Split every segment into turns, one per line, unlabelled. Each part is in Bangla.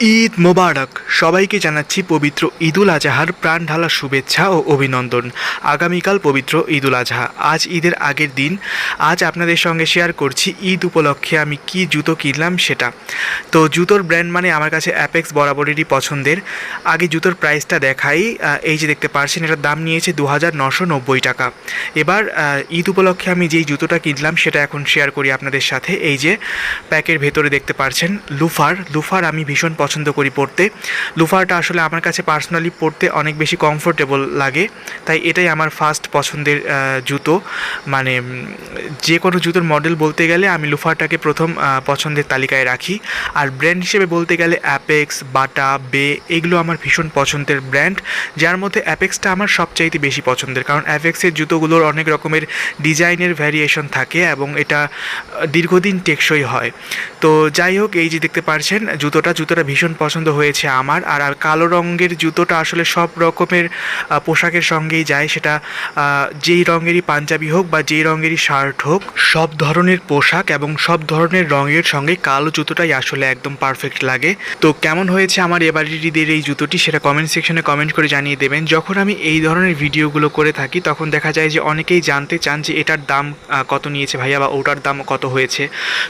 ঈদ মোবারক সবাইকে জানাচ্ছি পবিত্র ঈদুল আজহার প্রাণ ঢালা শুভেচ্ছা ও অভিনন্দন। আগামীকাল পবিত্র ঈদুল আজহা। আজ ঈদের আগের দিন। আজ আপনাদের সঙ্গে শেয়ার করছি ঈদ উপলক্ষে আমি কি জুতো কিনলাম সেটা। তো জুতোর ব্র্যান্ড মানে আমার কাছে অ্যাপেক্স বরাবরেরই পছন্দের। আগে জুতোর প্রাইসটা দেখাই। এই যে দেখতে পারছেন, এটার দাম নিয়েছে দু হাজার নশো নব্বই টাকা। এবার ঈদ উপলক্ষে আমি যেই জুতোটা কিনলাম সেটা এখন শেয়ার করি আপনাদের সাথে। এই যে প্যাকের ভেতরে দেখতে পারছেন, লুফার। লুফার আমি ভীষণ পছন্দ করি পরতে। লুফারটা আসলে আমার কাছে পার্সোনালি পরতে অনেক বেশি কমফোর্টেবল লাগে। তাই এটাই আমার ফার্স্ট পছন্দের জুতো। মানে যে কোনো জুতোর মডেল বলতে গেলে আমি লুফারটাকে প্রথম পছন্দের তালিকায় রাখি। আর ব্র্যান্ড হিসেবে বলতে গেলে অ্যাপেক্স বাটা বে এগুলো আমার ভীষণ পছন্দের ব্র্যান্ড যার মধ্যে অ্যাপেক্সটা আমার সবচাইতে বেশি পছন্দের। কারণ অ্যাপেক্সের জুতোগুলোর অনেক রকমের ডিজাইনের ভ্যারিয়েশন থাকে এবং এটা দীর্ঘদিন টেকসই হয়। তো যাই হোক, এই যে দেখতে পারছেন, জুতোটা জুতোটা ভীষণ পছন্দ হয়েছে আমার। আর আর কালো রঙের জুতোটা আসলে সব রকমের পোশাকের সঙ্গেই যায়। সেটা যেই রঙেরই পাঞ্জাবি হোক বা যেই রঙেরই শার্ট হোক, সব ধরনের পোশাক এবং সব ধরনের রঙের সঙ্গে কালো জুতোটাই আসলে একদম পারফেক্ট লাগে। তো কেমন হয়েছে আমার এবারের ঈদের এই জুতোটি সেটা কমেন্ট সেকশনে কমেন্ট করে জানিয়ে দেবেন। যখন আমি এই ধরনের ভিডিওগুলো করে থাকি, তখন দেখা যায় যে অনেকেই জানতে চান যে এটার দাম কত নিয়েছে ভাইয়া বা ওটার দাম কত হয়েছে।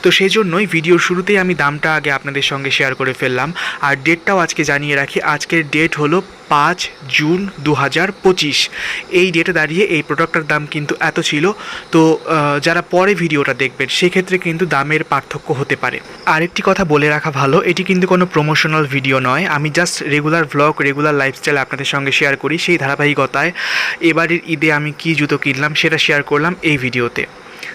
তো সেই জন্যই ভিডিওর শুরুতেই আমি দামটা আগে আপনাদের সঙ্গে শেয়ার করে ফেললাম। আর ডেটটাও আজকে জানিয়ে রাখি, আজকের ডেট হলো পাঁচ জুন দু হাজার পঁচিশ। এই ডেটে দাঁড়িয়ে এই প্রোডাক্টটার দাম কিন্তু এত ছিল। তো যারা পরে ভিডিওটা দেখবেন, সেক্ষেত্রে কিন্তু দামের পার্থক্য হতে পারে। আরেকটি কথা বলে রাখা ভালো, এটি কিন্তু কোনো প্রমোশনাল ভিডিও নয়। আমি just regular vlog regular lifestyle আপনাদের সঙ্গে শেয়ার করি। সেই ধারাবাহিকতায় এবারের ঈদে আমি কী জুতো কিনলাম, সেটা শেয়ার করলাম এই ভিডিওতে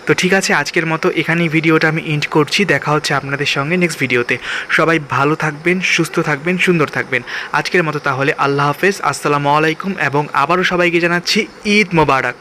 তো ঠিক আছে, আজকের মতো এখানেই ভিডিওটা আমি এন্ড করছি। দেখা হচ্ছে আপনাদের সঙ্গে নেক্সট ভিডিওতে। সবাই ভালো থাকবেন, সুস্থ থাকবেন, সুন্দর থাকবেন। আজকের মতো তাহলে আল্লাহ হাফেজ, আসসালামু আলাইকুম এবং আবারও সবাইকে জানাচ্ছি ঈদ মোবারক।